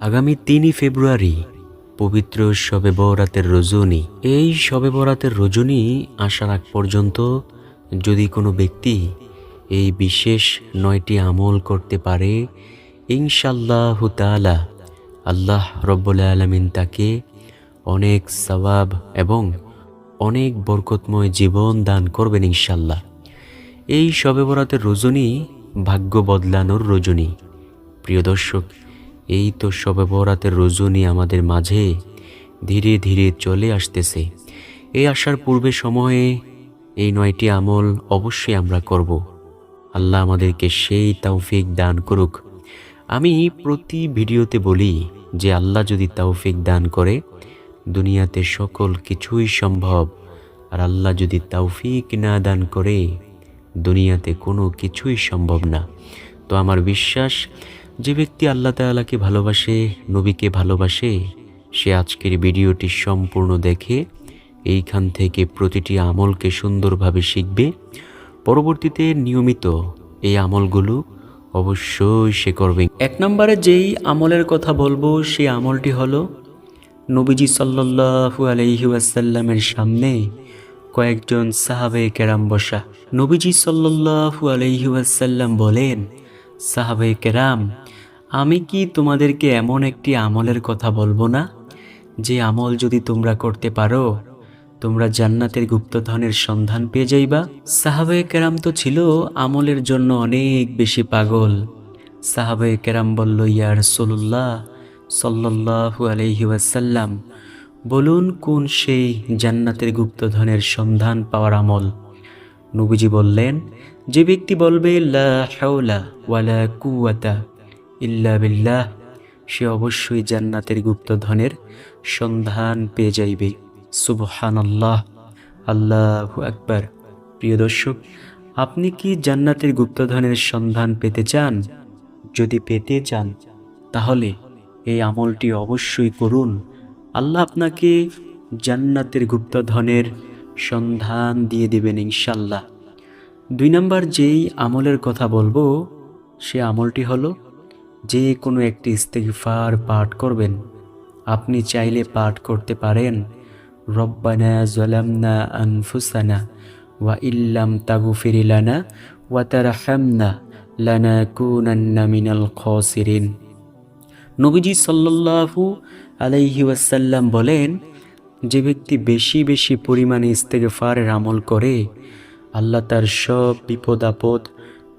আগামী তিনই ফেব্রুয়ারি পবিত্র শবে বরাতের রজনী। এই শবে বরাতের রজনী আসার আগ পর্যন্ত যদি কোনো ব্যক্তি এই বিশেষ নয়টি আমল করতে পারে ইনশাল্লাহ তাআলা আল্লাহ রব্বুল আলমিন তাকে অনেক সওয়াব এবং অনেক বরকতময় জীবন দান করবেন ইনশাল্লাহ এই শবে বরাতের রজনী ভাগ্য বদলানোর রজনী। প্রিয় দর্শক এই তো শবে বরাতের রজনী আমাদের মাঝে ধীরে ধীরে চলে আসতেছে। এই আসার পূর্বে সময়ে এই নয়টি আমল অবশ্যই আমরা করব। আল্লাহ আমাদেরকে সেই তাওফিক দান করুক। আমি প্রতি ভিডিওতে বলি যে আল্লাহ যদি তাওফিক দান করে, দুনিয়াতে সকল কিছুই সম্ভব। আর আল্লাহ যদি তাওফিক না দান করে, দুনিয়াতে কোনো কিছুই সম্ভব না। তো আমার বিশ্বাস যে ব্যক্তি আল্লাহ তাআলাকে ভালোবাসে, নবীকে ভালোবাসে, সে আজকের ভিডিওটি সম্পূর্ণ দেখে এইখান থেকে প্রতিটি আমলকে সুন্দরভাবে শিখবে। পরবর্তীতে নিয়মিত এই আমলগুলো অবশ্যই সে করবে। এক নম্বরে যেই আমলের কথা বলব, সেই আমলটি হলো নবীজি সাল্লাল্লাহু আলাইহি ওয়াসাল্লামের সামনে কয়েকজন সাহাবে কেরাম বসা। নবীজি সাল্লাল্লাহু আলাইহি ওয়াসাল্লাম বলেন সাহাবে কেরাম আমি কি তোমাদেরকে এমন একটি আমলের কথা বলব না? যে আমল যদি তোমরা করতে পারো, তোমরা জান্নাতের গুপ্তধনের সন্ধান পেয়ে যাইবা। সাহাবে কেরাম তো ছিল আমলের জন্য অনেক বেশি পাগল। সাহাবে কেরাম বলল ইয়ার রাসূলুল্লাহ সাল্লাল্লাহু আলাইহি ওয়াসাল্লাম, বলুন কোন সেই জান্নাতের গুপ্তধনের সন্ধান পাওয়ার আমল? নবীজি বললেন, যে ব্যক্তি বলবে, লা হাওলা ওয়ালা কুওয়াতা ইল্লা বিল্লাহ, সে অবশ্যই জান্নাতের গুপ্তধনের সন্ধান পেয়ে যাইবে। সুবহানাল্লাহ। আল্লাহ আকবার। প্রিয় দর্শক, আপনি কি জান্নাতের গুপ্তধনের সন্ধান পেতে চান? যদি পেতে চান, তাহলে এই আমলটি অবশ্যই করুন। আল্লাহ আপনাকে জান্নাতের গুপ্তধনের সন্ধান দিয়ে দেবেন ইনশাল্লাহ দুই নম্বর যেই আমলের কথা বলব, সে আমলটি হলো যে কোনো একটি ইস্তেগফার পাঠ করবেন। আপনি চাইলে পাঠ করতে পারেন। রব্বানা জলামনা আনফুসানা ওয়া ইল্লাম তাগুফির লানা ওয়া তারহামনা লানাকুনান্না মিনাল খাসিরিন। নবীজি সাল্লাল্লাহু আলাইহি ওয়াসাল্লাম বলেন, যে ব্যক্তি বেশি বেশি পরিমাণে ইস্তেগফারের আমল করে, আল্লাহ তার সব বিপদ আপদ,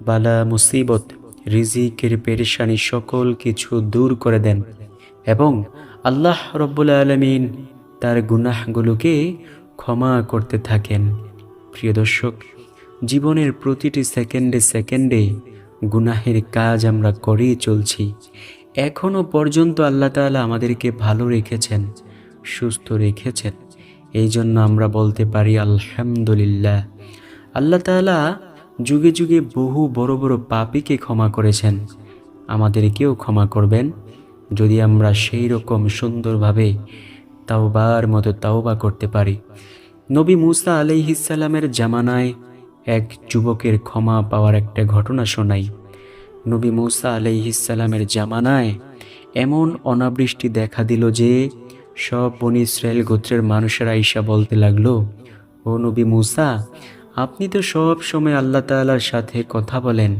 বালা মুসিবত রিজিকের পেরেশানি সকল কিছু দূর করে দেন এবং আল্লাহ রব্বুল আলমিন তার গুনাহগুলোকে ক্ষমা করতে থাকেন। প্রিয় দর্শক, জীবনের প্রতিটি সেকেন্ডে সেকেন্ডে গুনাহের কাজ আমরা করেই চলছি। এখনও পর্যন্ত আল্লাহ তাআলা আমাদেরকে ভালো রেখেছেন, সুস্থ রেখেছেন। এই জন্য আমরা বলতে পারি আলহামদুলিল্লাহ। আল্লাহ তাআলা যুগে যুগে বহু বড় বড় পাপীকে ক্ষমা করেছেন। আমাদেরকেও ক্ষমা করবেন। যদি আমরা সেই রকম সুন্দরভাবে তাওবার মতো তাওবা করতে পারি। নবী মুসা আলাইহিসাল্লামের জামানায় এক যুবকের ক্ষমা পাওয়ার একটা ঘটনা শোনাই। নবী মুসা আলাইহিসাল্লামের জামানায় এমন অনাবৃষ্টি দেখা দিল যে সব বনি ইসরায়েল গোত্রের মানুষেরা ঈশা বলতে লাগল, ও নবী মুসা আপনি তো সব সময় আল্লাহ তাআলার সাথে কথা বলেন।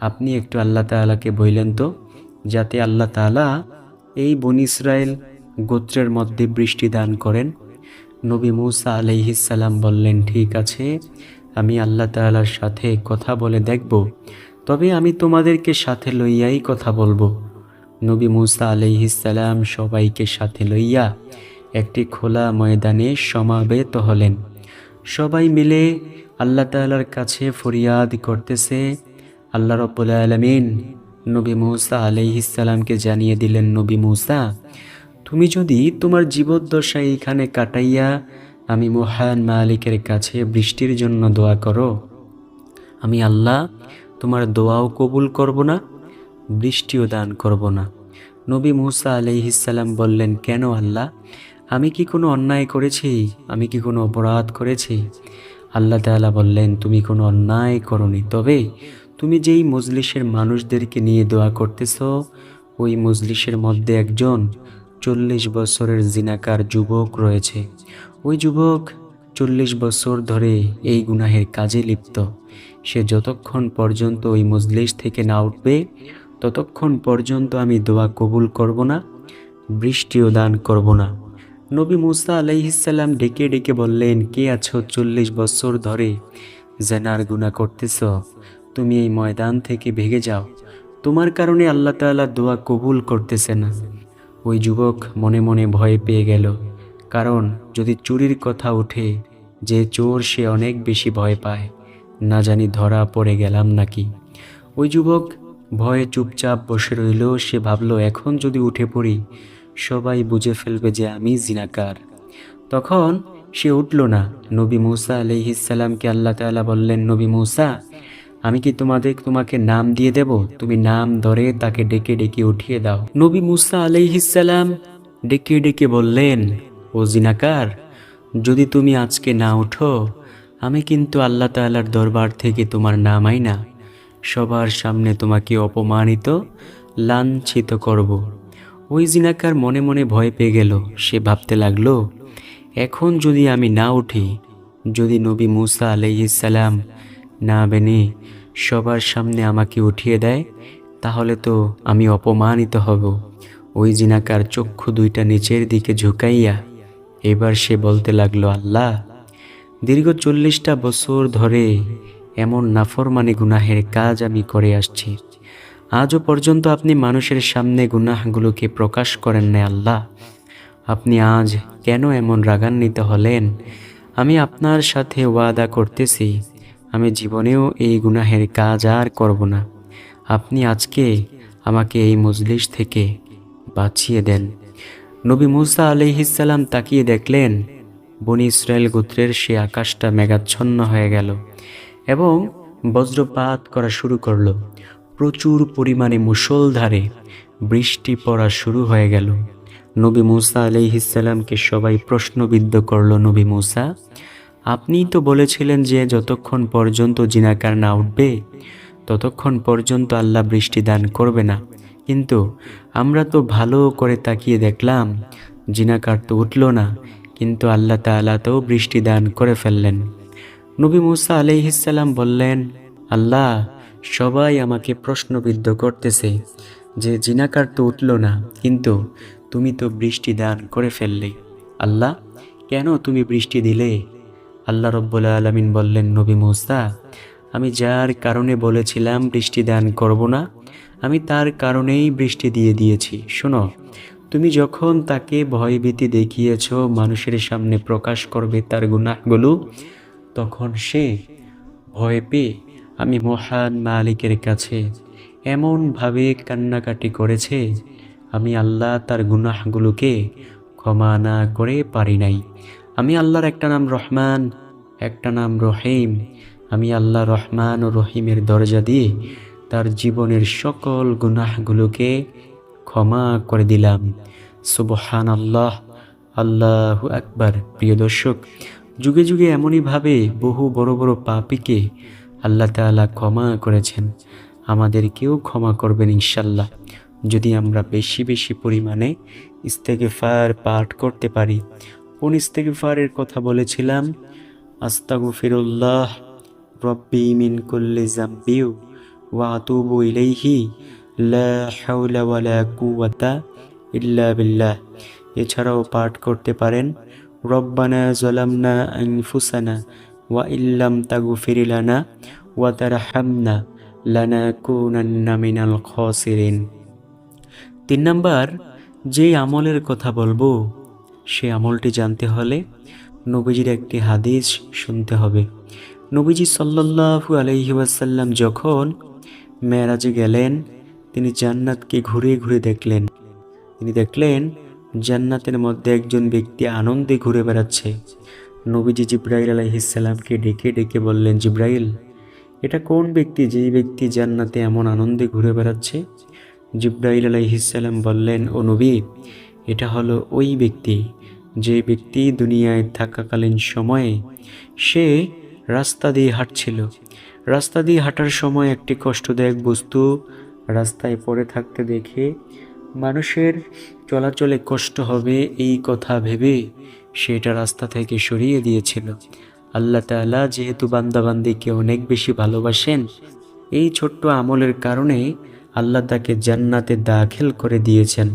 আপনি একটু আল্লাহ তাআলাকে বললেন তো, যাতে আল্লাহ তাআলা এই বনি ইসরায়েল গোত্রের মধ্যে বৃষ্টি দান করেন। নবী মুসা আলাইহিসাল্লাম বললেন, ঠিক আছে, আমি আল্লাহ তাআলার সাথে কথা বলে দেখব। তবে আমি তোমাদেরকে সাথে লইয়াই কথা বলব। নবী মুসা আলাইহিসাল্লাম সবাইকে সাথে লইয়া একটি খোলা ময়দানে সমাবেত হলেন। সবাই মিলে আল্লাহ তাআলার কাছে ফরিয়াদ করতেছে। আল্লাহ রব্বুল আলমিন নবী মুসা আলাইহিসাল্লামকে জানিয়ে দিলেন, নবী মৌসা, তুমি যদি তোমার জীবদ্দশা এইখানে কাটাইয়া আমি মহান মালিকের কাছে বৃষ্টির জন্য দোয়া করো, আমি আল্লাহ তোমার দোয়াও কবুল করব না, বৃষ্টিও দান করব না। নবী মুসা আলাইহিসাল্লাম বললেন, কেন আল্লাহ? আমি কি কোনো অন্যায় করেছি? আমি কি কোনো অপরাধ করেছি? আল্লাহ তাআলা বললেন, তুমি কোনো অন্যায় করনি। তবে তুমি যেই মজলিসের মানুষদেরকে নিয়ে দোয়া করতেছ, ওই মজলিসের মধ্যে একজন চল্লিশ বছরের জিনাকার যুবক রয়েছে। ওই যুবক চল্লিশ বছর ধরে এই গুনাহের কাজে লিপ্ত। সে যতক্ষণ পর্যন্ত ওই মজলিস থেকে না উঠবে, ততক্ষণ পর্যন্ত আমি দোয়া কবুল করব না, বৃষ্টিও দান করব না। নবী মুসা আলাইহিসাল্লাম ডেকে ডেকে বললেন, কে আছো চল্লিশ বছর ধরে? জেনার গুণা করতেছ। তুমি এই ময়দান থেকে ভেগে যাও। তোমার কারণে আল্লাহ তাআলা দোয়া কবুল করতেছে না। ওই যুবক মনে মনে ভয় পেয়ে গেল। কারণ যদি চুরির কথা ওঠে যে চোর সে অনেক বেশি ভয় পায়। না জানি ধরা পড়ে গেলাম নাকি। ওই যুবক ভয়ে চুপচাপ বসে রইল। সে ভাবলো, এখন যদি উঠে পড়ি সবাই বুঝে ফেলবে যে আমি জিনাকার। তখন সে উঠল না। নবী মূসা আলহিসাল্লামকে আল্লাহ তালা বললেন, নবী মূসা, আমি কি তোমাদের, তোমাকে নাম দিয়ে দেব? তুমি নাম ধরে তাকে ডেকে ডেকে উঠিয়ে দাও। নবী মুসা আলাইহিসাল্লাম ডেকে ডেকে বললেন, ও জিনাকার, যদি তুমি আজকে না উঠো, আমি কিন্তু আল্লাহ তাআলার দরবার থেকে তোমার নাম আই না সবার সামনে তোমাকে অপমানিত, লাঞ্ছিত করব। ওই জিনাকার মনে মনে ভয় পেয়ে গেল। সে ভাবতে লাগল, এখন যদি আমি না উঠি, যদি নবী মুসা আলাইহিসাল্লাম না বেনে সবার সামনে আমাকে উঠিয়ে দেয়, তাহলে তো আমি অপমানিত হব। ওই জিনাকার চক্ষু দুইটা নিচের দিকে ঝুঁকাইয়া এবার সে বলতে লাগল, আল্লাহ, দীর্ঘ চল্লিশটা বছর ধরে এমন নাফরমানি গুনাহের কাজ আমি করে আসছি। আজও পর্যন্ত আপনি মানুষের সামনে গুনাহগুলোকে প্রকাশ করেন না আল্লাহ। আপনি আজ কেন এমন রাগান্বিত হলেন? আমি আপনার সাথে ওয়াদা করতেছি, আমি জীবনেও এই গুনাহের কাজ আর করব না। আপনি আজকে আমাকে এই মজলিস থেকে বাঁচিয়ে দেন। নবী মুসা আলহিসাল্লাম তাকিয়ে দেখলেন, বনি ইসরায়েল গোত্রের সে আকাশটা মেঘাচ্ছন্ন হয়ে গেল এবং বজ্রপাত করা শুরু করল। প্রচুর পরিমাণে মুষলধারে বৃষ্টি পড়া শুরু হয়ে গেল। নবী মুসা আলহিসাল্লামকে সবাই প্রশ্নবিদ্ধ করল, নবী মুসা, আপনিই তো বলেছিলেন যে যতক্ষণ পর্যন্ত জিনাকার না উঠবে, ততক্ষণ পর্যন্ত আল্লাহ বৃষ্টি দান করবে না। কিন্তু আমরা তো ভালো করে তাকিয়ে দেখলাম, জিনাকার তো উঠল না, কিন্তু আল্লাহ তাআলা তো বৃষ্টি দান করে ফেললেন। নবী মুসা আলহিসাল্লাম বললেন, আল্লাহ সবাই আমাকে প্রশ্নবিদ্ধ করতেছে যে জিনাকার তো উঠল না, কিন্তু তুমি তো বৃষ্টি দান করে ফেললে। আল্লাহ, কেন তুমি বৃষ্টি দিলে? আল্লাহ রব্বুল আলমিন বললেন, নবী মুসা, আমি যার কারণে বলেছিলাম বৃষ্টি দান করব না, আমি তার কারণেই বৃষ্টি দিয়ে দিয়েছি। শোনো, তুমি যখন তাকে ভয়ভীতি দেখিয়েছ, মানুষের সামনে প্রকাশ করবে তার গুনাহগুলো, তখন সে ভয় পেয়ে আমি মহান মালিকের কাছে এমনভাবে কান্নাকাটি করেছে, আমি আল্লাহ তার গুনাহগুলোকে ক্ষমা না করে পারি নাই। আমি আল্লাহর একটা নাম রহমান, একটা নাম রহিম। আমি আল্লাহ রহমান ও রহিমের দরজা দিয়ে তার জীবনের সকল গুনাহগুলোকে ক্ষমা করে দিলাম। সুবহান আল্লাহ আল্লাহ আকবার। প্রিয় দর্শক, যুগে যুগে এমনইভাবে বহু বড় বড় পাপিকে আল্লাহ তাআলা ক্ষমা করেছেন। আমাদেরকেও ক্ষমা করবেন ইনশাল্লাহ যদি আমরা বেশি বেশি পরিমাণে ইস্তেগফার পাঠ করতে পারি। কোন ইস্তেগফারের কথা বলেছিলাম? আস্তাগফিরুল্লাহ রব্বি মিন কুল্লি জাম্বিউ ওয়া ইলাইহি। লা হাওলা ওয়ালা কুওয়াতা ইল্লা বিল্লাহ। এছাড়াও পাঠ করতে পারেন। রব্বানা জালামনা আনফুসানা ওয়া ইল্লাম তাগফির লানা ওয়া তারহামনা লানাকুনান্না মিনাল খাসিরিন তিন নাম্বার, যে আমলের কথা বলব, সে আমলটি জানতে হলে নবীজির একটি হাদিস শুনতে হবে। নবীজি সাল্লাল্লাহু আলাইহি ওয়াসাল্লাম যখন মেরাজে গেলেন, তিনি জান্নাতকে ঘুরে ঘুরে দেখলেন। তিনি দেখলেন, জান্নাতের মধ্যে একজন ব্যক্তি আনন্দে ঘুরে বেড়াচ্ছে। নবীজি জিব্রাইল আলাইহিসাল্লামকে ডেকে ডেকে বললেন, জিব্রাইল, এটা কোন ব্যক্তি যেই ব্যক্তি জান্নাতে এমন আনন্দে ঘুরে বেড়াচ্ছে? জিব্রাইল আলাইহিসাল্লাম বললেন, ও নবী, এটা হলো ওই ব্যক্তি যে ব্যক্তি দুনিয়ায় থাকাকালীন সময়ে সে রাস্তা দিয়ে হাঁটছিল। রাস্তা দিয়ে হাঁটার সময় একটি কষ্টদায়ক বস্তু রাস্তায় পড়ে থাকতে দেখে মানুষের চলাচলে কষ্ট হবে, এই কথা ভেবে সেটা রাস্তা থেকে সরিয়ে দিয়েছিল। আল্লাহ তাআলা যেহেতু বান্দাবান্দিকে অনেক বেশি ভালোবাসেন, এই ছোট্ট আমলের কারণে আল্লাহ তাকে জান্নাতে দাখিল করে দিয়েছেন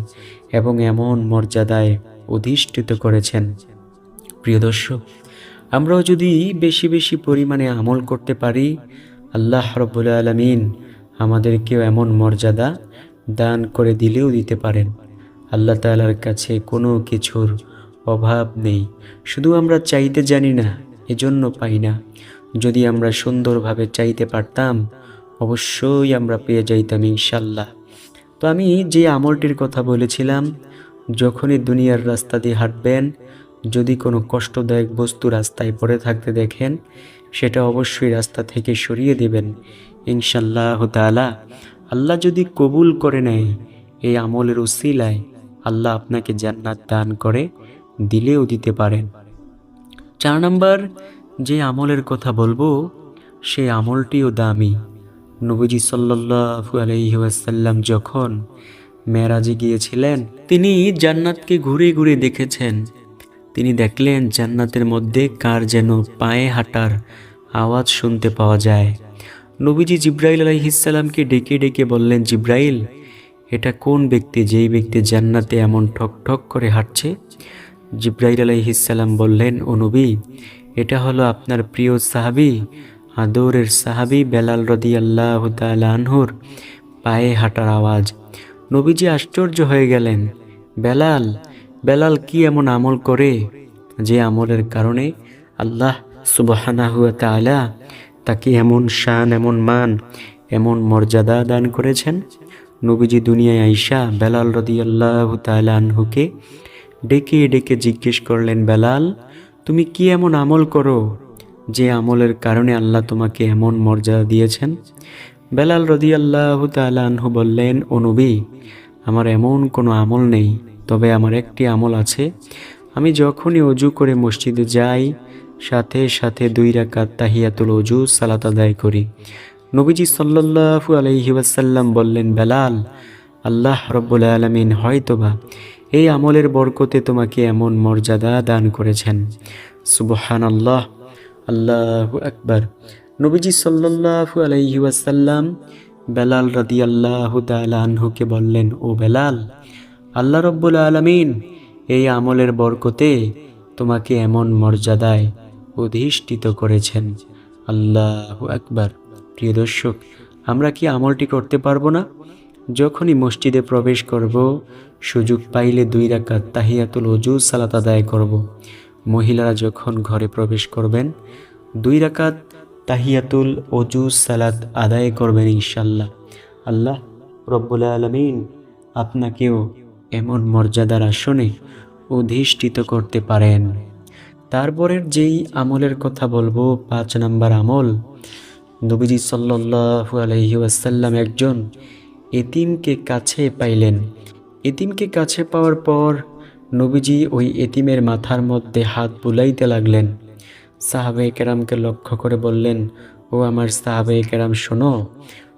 এবং এমন মর্যাদায় অধিষ্ঠিত করেছেন। প্রিয় দর্শক, আমরাও যদি বেশি বেশি পরিমাণে আমল করতে পারি, আল্লাহ রব্বুল আলমিন আমাদেরকেও এমন মর্যাদা দান করে দিলেও দিতে পারেন। আল্লাহ তাআলার কাছে কোনো কিছুর অভাব নেই। শুধু আমরা চাইতে জানি না, এজন্য পাই না। যদি আমরা সুন্দরভাবে চাইতে পারতাম, অবশ্যই আমরা পেয়ে যাইতাম ইনশাল্লাহ। তো আমি যে আমলটির কথা বলেছিলাম, যখনই দুনিয়ার রাস্তা দিয়ে হাঁটবেন, যদি কোনো কষ্টদায়ক বস্তু রাস্তায় পড়ে থাকতে দেখেন, সেটা অবশ্যই রাস্তা থেকে সরিয়ে দেবেন ইনশাল্লাহ তাআলা। আল্লাহ যদি কবুল করে নেয় এই আমলের উসিলায় আল্লাহ আপনাকে জান্নাত দান করে। দিলেও দিতে পারেন। চার নম্বর, যে আমলের কথা বলব সেই আমলটিও দামি। নবীজি সাল্লাল্লাহু আলাইহি ওয়াসাল্লাম যখন মেরাজে গিয়েছিলেন, তিনি জান্নাতকে ঘুরে ঘুরে দেখেছেন। তিনি দেখলেন জান্নাতের মধ্যে কার যেন পায়ে হাঁটার আওয়াজ শুনতে পাওয়া যায়। নবীজি জিব্রাইল আলাইহিসাল্লামকে ডেকে ডেকে বললেন, জিব্রাইল, এটা কোন ব্যক্তি? যেই ব্যক্তি জান্নাতে এমন ঠক ঠক করে হাঁটছে? জিব্রাইল আলাইহিসাল্লাম বললেন, ও নবী, এটা হলো আপনার প্রিয় সাহাবি, আদরের সাহাবি বেলাল রদি আল্লাহ আনহুর পায়ে হাঁটার আওয়াজ। নবীজি আশ্চর্য হয়ে গেলেন, বেলাল বেলাল কি এমন আমল করে যে আমলের কারণে আল্লাহ সুবহানাহুয়া তাআলা তাকে এমন শান, এমন মান, এমন মর্যাদা দান করেছেন? নবীজি দুনিয়ায় আইসা বেলাল রদিয়াল্লাহ তাআলা আনহুকে ডেকে ডেকে জিজ্ঞেস করলেন, বেলাল, তুমি কি এমন আমল করো যে আমলের কারণে আল্লাহ তোমাকে এমন মর্যাদা দিয়েছেন? বেলাল রদিয়াল্লাহ তাআলা আনহু বললেন, ও নবী, আমার এমন কোনো আমল নেই, তবে আমার একটি আমল আছে। আমি যখনই অজু করে মসজিদে যাই, সাথে সাথে দুই রাকাত তাহিয়াতুল অজু, সালাত আদায় করি। নবীজি সাল্লাল্লাহু আলাইহি ওয়াসাল্লাম বললেন, বেলাল, আল্লাহ রব্বুল আলমিন হয়তোবা এই আমলের বরকতে তোমাকে এমন মর্যাদা দান করেছেন। সুবহান আল্লাহ আল্লাহ আকবার। নবীজি সাল্লাল্লাহু আলাইহি ওয়াসাল্লাম বেলাল রাদিয়াল্লাহু তাআলা আনহুকে বললেন, ও বেলাল, আল্লাহ রব্বুল আলমিন, এই আমলের বরকতে তোমাকে এমন মর্যাদায় অধিষ্ঠিত করেছেন। আল্লাহ আকবার। প্রিয় দর্শক, আমরা কি আমলটি করতে পারব না? যখনই মসজিদে প্রবেশ করব সুযোগ পাইলে দুই রাকাত তাহিয়াতুল অজু সালাত আদায় করব। মহিলারা যখন ঘরে প্রবেশ করবেন, দুই রাকাত তাহিয়াতুল অজু সালাত আদায় করবেন ইনশাল্লাহ আল্লাহ রব্বুল আলমিন আপনাকেও এমন মর্যাদার আসনে অধিষ্ঠিত করতে পারেন। তারপরের যেই আমলের কথা বলব, পাঁচ নাম্বার আমল, নবীজি সাল্লাল্লাহু আলাইহি ওয়াসাল্লাম একজন এতিমকে কাছে পাইলেন। এতিমকে কাছে পাওয়ার পর নবীজি ওই এতিমের মাথার মধ্যে হাত বুলাইতে লাগলেন। সাহাবে কেরামকে লক্ষ্য করে বললেন, ও আমার সাহাবে কেরাম, শোনো,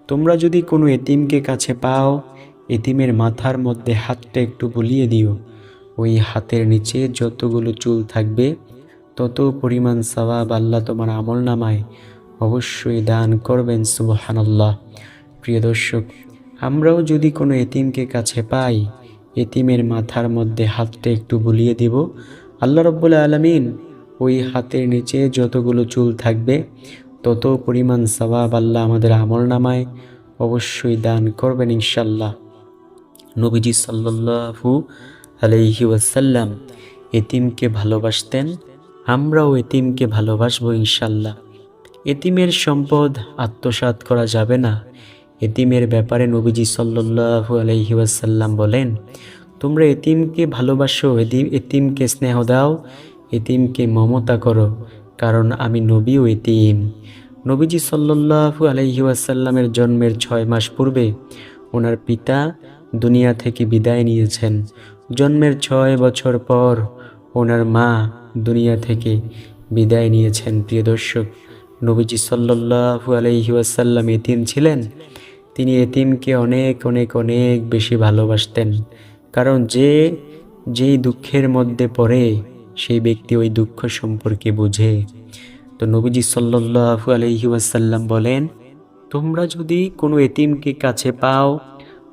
তোমরা যদি কোনো এতিমকে কাছে পাও, এতিমের মাথার মধ্যে হাতটা একটু বুলিয়ে দিও। ওই হাতের নিচে যতগুলো চুল থাকবে, তত পরিমাণ সওয়াব আল্লাহ তোমার আমল নামায় অবশ্যই দান করবেন, সুবহানাল্লাহ। প্রিয় দর্শক আমরাও যদি কোনো এতিমকে কাছে পাই, এতিমের মাথার মধ্যে হাতটা একটু বুলিয়ে দিব। আল্লাহ রব্বুল আলমিন ওই হাতের নিচে যতগুলো চুল থাকবে, তত পরিমাণ সওয়াব আল্লাহ আমাদের আমল নামায় অবশ্যই দান করবেন ইনশাল্লাহ নবীজি সাল্লাল্লাহু আলাইহি ওয়াসাল্লাম এতিমকে ভালোবাসতেন, আমরাও এতিমকে ভালোবাসবো ইনশাল্লাহ এতিমের সম্পদ আত্মসাৎ করা যাবে না। এতিমের ব্যাপারে নবীজি সাল্লাল্লাহু আলাইহি ওয়াসাল্লাম বলেন, তোমরা এতিমকে ভালোবাসো এতিম এতিমকে স্নেহ দাও, এতিমকে মমতা করো, কারণ আমি নবীও এতিম। নবীজি সাল্লাল্লাহু আলাইহি ওয়াসাল্লামের জন্মের ছয় মাস পূর্বে ওনার পিতা দুনিয়া থেকে বিদায় নিয়েছেন। জন্মের ছয় বছর পর ওনার মা দুনিয়া থেকে বিদায় নিয়েছেন। প্রিয় দর্শক, নবীজি সাল্লাল্লাহু আলাইহি ওয়াসাল্লাম এতিম ছিলেন তিনি এতিমকে অনেক অনেক অনেক বেশি ভালোবাসতেন। কারণ যে, যেই দুঃখের মধ্যে পড়ে, সেই ব্যক্তি ওই দুঃখ সম্পর্কে বুঝে। তো নবীজি সাল্লাল্লাহু আলাইহি ওয়াসাল্লাম বলেন, তোমরা যদি কোনো এতিমকে কাছে পাও,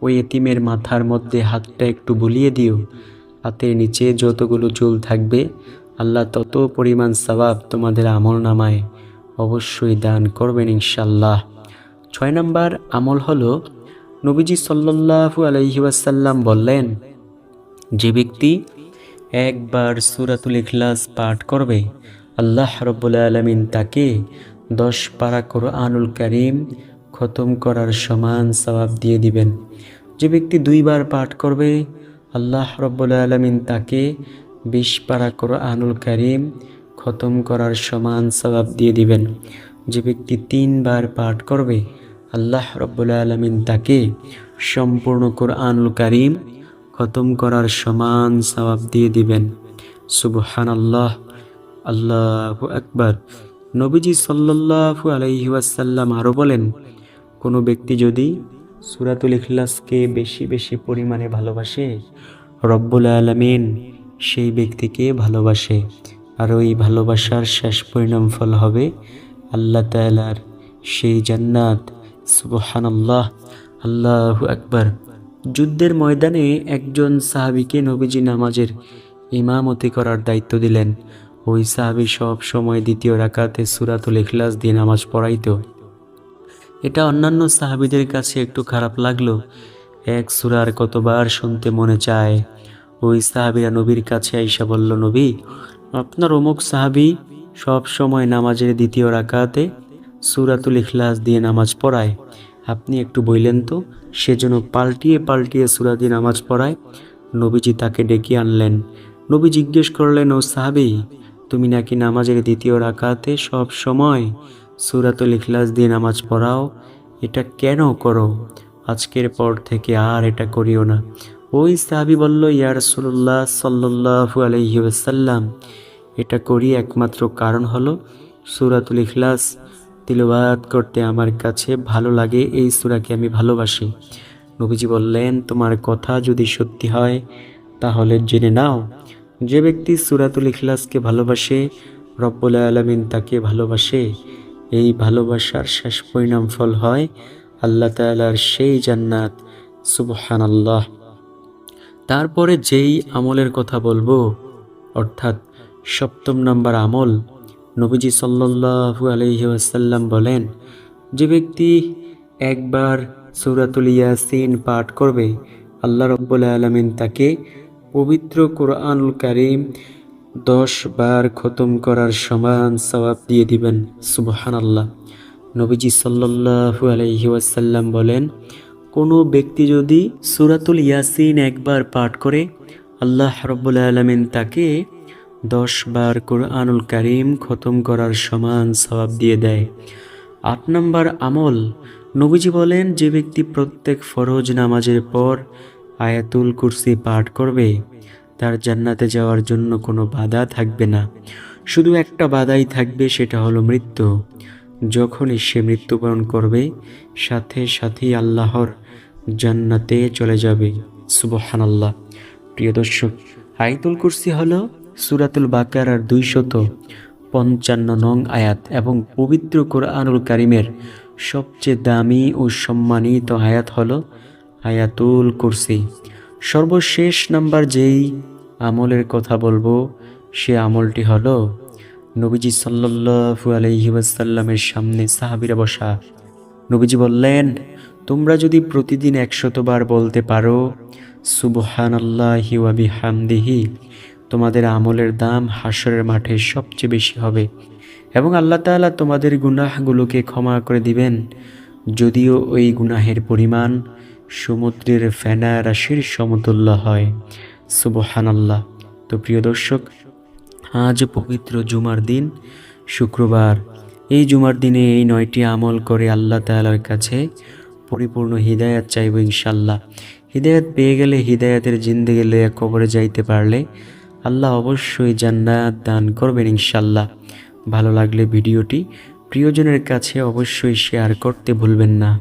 ওই এতিমের মাথার মধ্যে হাতটা একটু বুলিয়ে দিও। হাতের নিচে যতগুলো চুল থাকবে, আল্লাহ তত পরিমাণ সবাব তোমাদের আমল নামায়। অবশ্যই দান করবেন ইনশাল্লাহ ছয় নম্বর আমল হল, নবীজি সাল্লাল্লাহু আলাইহি ওয়াসাল্লাম বললেন, যে ব্যক্তি একবার সুরাতুল ইখলাস পাঠ করবে, আল্লাহ রব্বুল আলমিন তাকে দশ পারা কোরআনুল করিম খতম করার সমান সওয়াব দিয়ে দিবেন। যে ব্যক্তি দুইবার পাঠ করবে, আল্লাহ রব্বুল আলমিন তাকে বিশ পারা কোরআনুল করিম খতম করার সমান সওয়াব দিয়ে দিবেন। যে ব্যক্তি তিনবার পাঠ করবে আল্লাহ রব্বুল আলমিন তাকে সম্পূর্ণ কোরআনুল কারীম খতম করার সমান সওয়াব দিয়ে দিবেন। সুবহান আল্লাহ আল্লাহ আকবার। নবীজি সাল্লাল্লাহু আলাইহি ওয়াসাল্লাম আরও বলেন, কোনো ব্যক্তি যদি সুরাতুল ইখলাসকে বেশি বেশি পরিমাণে ভালোবাসে, রব্বুল আলমিন সেই ব্যক্তিকে ভালোবাসে। আর ওই ভালোবাসার শেষ পরিণাম ফল হবে আল্লাহ তালার সেই জান্নাত। সুবহান আল্লাহ আল্লাহ আকবার। যুদ্ধের ময়দানে একজন সাহাবিকে নবীজি নামাজের ইমামতি করার দায়িত্ব দিলেন। ওই সাহাবি সব সময় দ্বিতীয় রাকাতে সুরাতুল ইখলাস দিয়ে নামাজ পড়াইতো। এটা অন্যান্য সাহাবিদের কাছে একটু খারাপ লাগল। এক সুরার কতবার শুনতে মনে চায়। ওই সাহাবিরা নবীর কাছে আইসা বলল, নবী, আপনার অমুক সাহাবি সব সময় নামাজের দ্বিতীয় রাকাতে সুরাতুল ইখলাস দিয়ে নামাজ পড়ায়। আপনি একটু বললেন তো সেজন্য পাল্টিয়ে পাল্টিয়ে সুরা দিয়ে নামাজ পড়ায়। নবীজি তাকে ডেকে আনলেন। নবী জিজ্ঞেস করলেন, ও সাহাবি, তুমি নাকি নামাজের দ্বিতীয় রাকাতে সব সময় সুরাতুল ইখলাস দিয়ে নামাজ পড়াও? এটা কেন করো? আজকের পর থেকে আর এটা করিও না। ওই সাহাবি বলল, ইয়া রাসূলুল্লাহ সাল্লাল্লাহু আলাইহি এটা করি একমাত্র কারণ হলো সুরাতুল ইখলাস তিলবাত করতে আমার কাছে ভালো লাগে এই সুরাকে আমি ভালোবাসি। নবীজি বললেন, তোমার কথা যদি সত্যি হয়, তাহলে জেনে নাও, যে ব্যক্তি সুরাতুল ইখলাসকে ভালোবাসে, রব্বুল আলমিন তাকে ভালোবাসে, এই ভালোবাসার শেষ পরিণাম ফল হয় আল্লাহ তালার সেই জান্নাত। সুবহান আল্লাহ তারপরে যেই আমলের কথা বলব, অর্থাৎ সপ্তম নম্বর আমল নবীজি সাল্লাল্লাহু আলাইহি ওয়াসাল্লাম বলেন, যে ব্যক্তি একবার সূরাতুল ইয়াসিন পাঠ করবে, আল্লাহ রব্বুল আলামিন তাকে পবিত্র কোরআনুল কারীম দশ বার খতম করার সমান সওয়াব দিয়ে দিবেন। সুবহান আল্লাহ নবীজি সাল্লাল্লাহু আলাইহি ওয়াসাল্লাম বলেন, কোনো ব্যক্তি যদি সুরাতুল ইয়াসিন একবার পাঠ করে, আল্লাহ রব্বুল আলামিন তাকে দশ বার কোরআনুল কারীম খতম করার সমান সওয়াব দিয়ে দেয়। আট নম্বর আমল, নবীজি বলেন, যে ব্যক্তি প্রত্যেক ফরজ নামাজের পর আয়াতুল কুরসি পাঠ করবে, তার জান্নাতে যাওয়ার জন্য কোনো বাধা থাকবে না। শুধু একটা বাধাই থাকবে, সেটা হলো মৃত্যু। যখনই সে মৃত্যুবরণ করবে, সাথে সাথেই আল্লাহর জান্নাতে চলে যাবে। সুবহান আল্লাহ প্রিয় দর্শক, আয়াতুল কুরসি হলো সুরাতুল বাকারার দুইশত পঞ্চান্ন নং আয়াত এবং পবিত্র কোরআনুল কারিমের সবচেয়ে দামি ও সম্মানিত আয়াত হল আয়াতুল কুরসি। সর্বশেষ নাম্বার যেই আমলের কথা বলব, সে আমলটি হলো নবীজি সাল্লাল্লাহু আলাইহি ওয়াসাল্লামের সামনে সাহাবিরা বসা। নবীজি বললেন, তোমরা যদি প্রতিদিন একশতবার বলতে পারো সুবহান সুবহানাল্লাহি ওয়া বিহামদিহি তোমাদের আমলের দাম হাসরের মাঠে সবচেয়ে বেশি হবে। এবং আল্লাহ তাআলা তোমাদের গুনাহগুলোকে ক্ষমা করে দিবেন। যদিও ওই গুনাহের পরিমাণ সমুদ্রের ফেনা রাশির সমতুল্য হয়। সুবহান আল্লাহ তো প্রিয় দর্শক, আজ পবিত্র জুমার দিন, শুক্রবার। এই জুমার দিনে এই নয়টি আমল করে আল্লাহ তাআলার কাছে পরিপূর্ণ হৃদায়াত চাইব ইনশাল্লাহ হৃদায়াত পেয়ে গেলে হৃদায়াতের জিন্দগি লইয়া কবরে যাইতে পারলে আল্লাহ অবশ্যই জান্নাত দান করবেন ইনশাল্লাহ ভালো লাগলে ভিডিওটি প্রিয়জনের কাছে অবশ্যই শেয়ার করতে ভুলবেন না।